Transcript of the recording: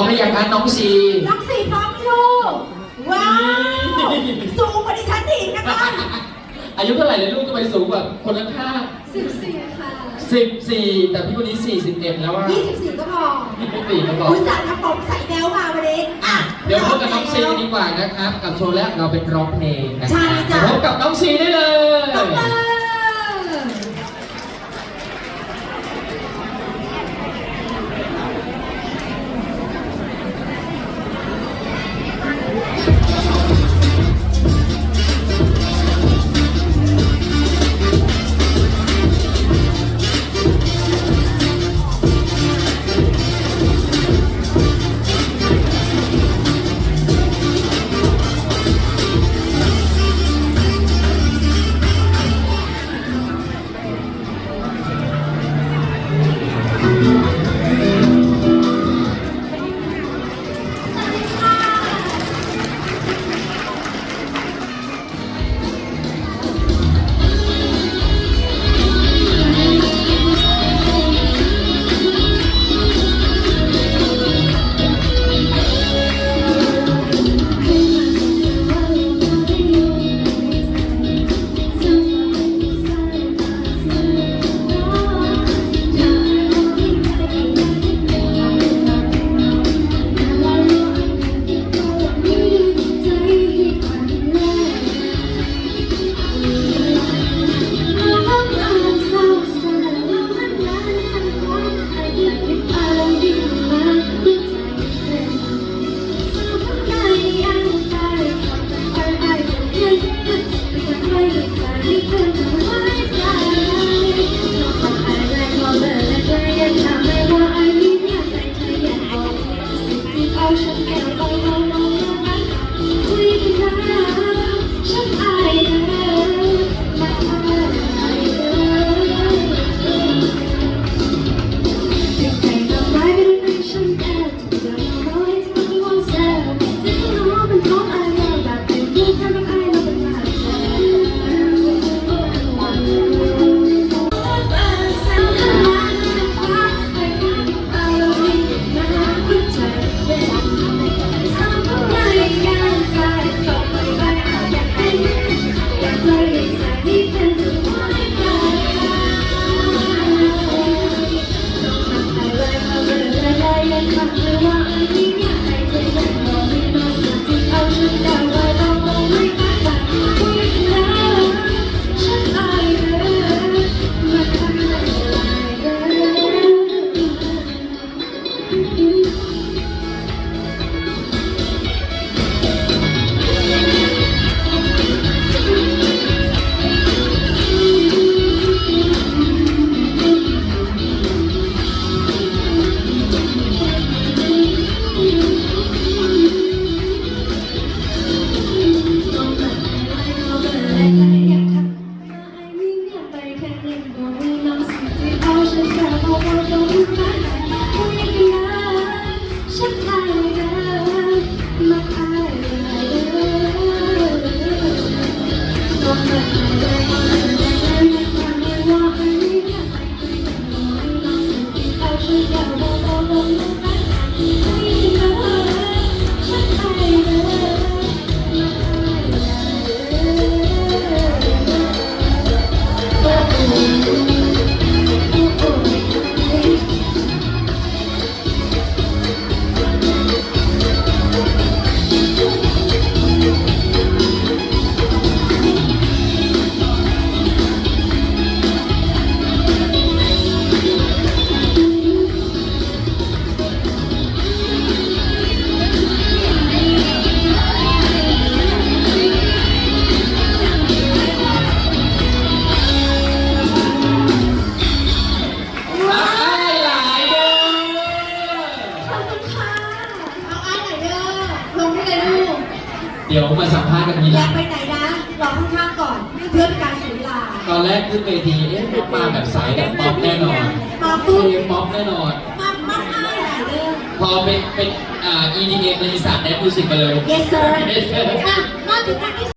พร้อมหรือยังคะน้องซีน้องสี่พร้อมไหมลูก ว้าว สูงกว่าดิฉันอีกนะคะ อายุเท่าไหร่เลยลูกทำไมสูงกว่าคนข้างสิบสี่ค่ะๆสิบสี่แต่พี่คนนี้สี่สิบเอ็ดแล้วว่ายี่สิบสี่ก็พอพี่ไม่สี่มาบอก อุตส่าห์ทำผมใส่แนวมาวันนี้อะ เดี๋ยวพบกับน้องซีดีกว่านะครับ กับโชว์แรกเราเป็นร้องเพลงนะคใช่รับจ้ะเดี๋ยวพบกับน้องซีได้เลย ตบมือ เอาอันนี้เอาไว้ต้องม เดี๋ยวมาสัมภาษณ์กันทีอหยาลักงไปไหนนะรอข้างๆก่อนเพื่อเป็นการเสียเวลาตอนแรกขึ้นเวทีเอ๊ะมาแบบสายแบบป๊อปแน่นอนมาเพปุ๊บลงป๊อปแน่นอนมามาอ้ายไหนเด้อพอเป็นเป็นอ่า EDM ในอีสานแดนมิวสิกมาเลย yes sir Yes sir อะมาถึงอันที่